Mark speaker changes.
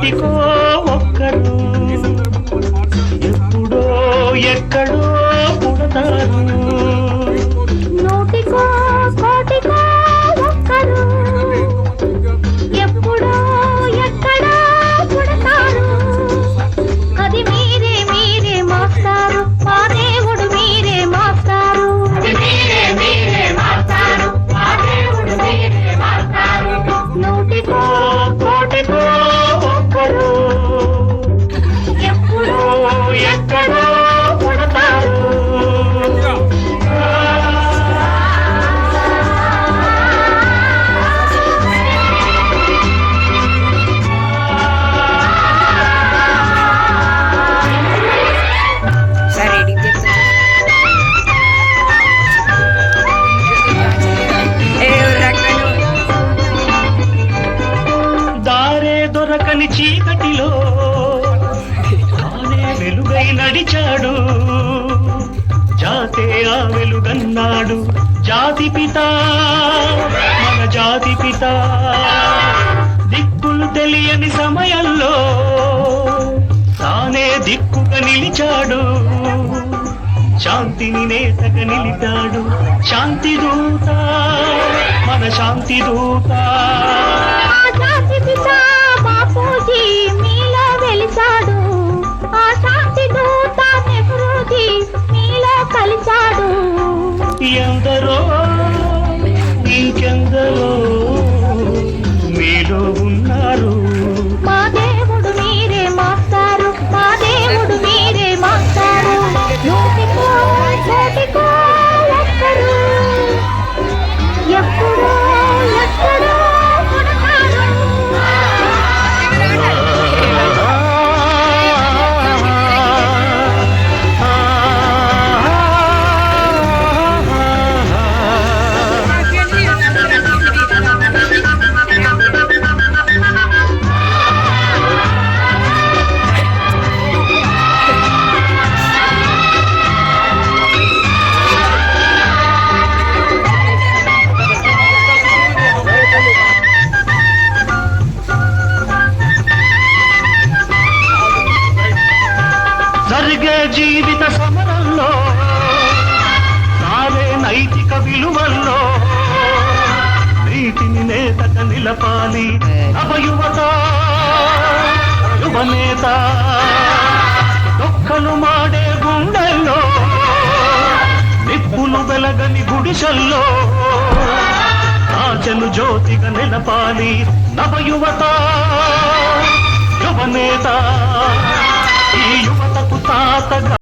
Speaker 1: ఎవటికో ఒక్కరు. ఎప్పుడో ఎక్కడో పుడతారు. నోటికో అది మీరే మీరే మాస్తారు మా దేవుడు మీరే మాస్తారు నోటికో
Speaker 2: దొరకని చీకటిలో తానే వెలుగై నడిచాడు. జాతే ఆ వెలుగన్నాడు. జాతి పిత మన జాతి పిత. దిక్కులు తెలియని సమయంలో తానే దిక్కుగా నిలిచాడు. శాంతిని నేతగా నిలిచాడు. శాంతి దూత మన శాంతి దూత. ఎందరో జరిగే జీవిత సమరంలో సాగే నైతిక విలువల్లో. నీతిని నేతక నిలపాలి నవయువత యువనేత దుఃఖలు మాడే గుండెల్లో నిప్పులు వెలగని గుడిసెల్లో. ఆచలు జ్యోతిగా నిలపాలి నవయువత యువనేత ఈ యువతకు తాతగా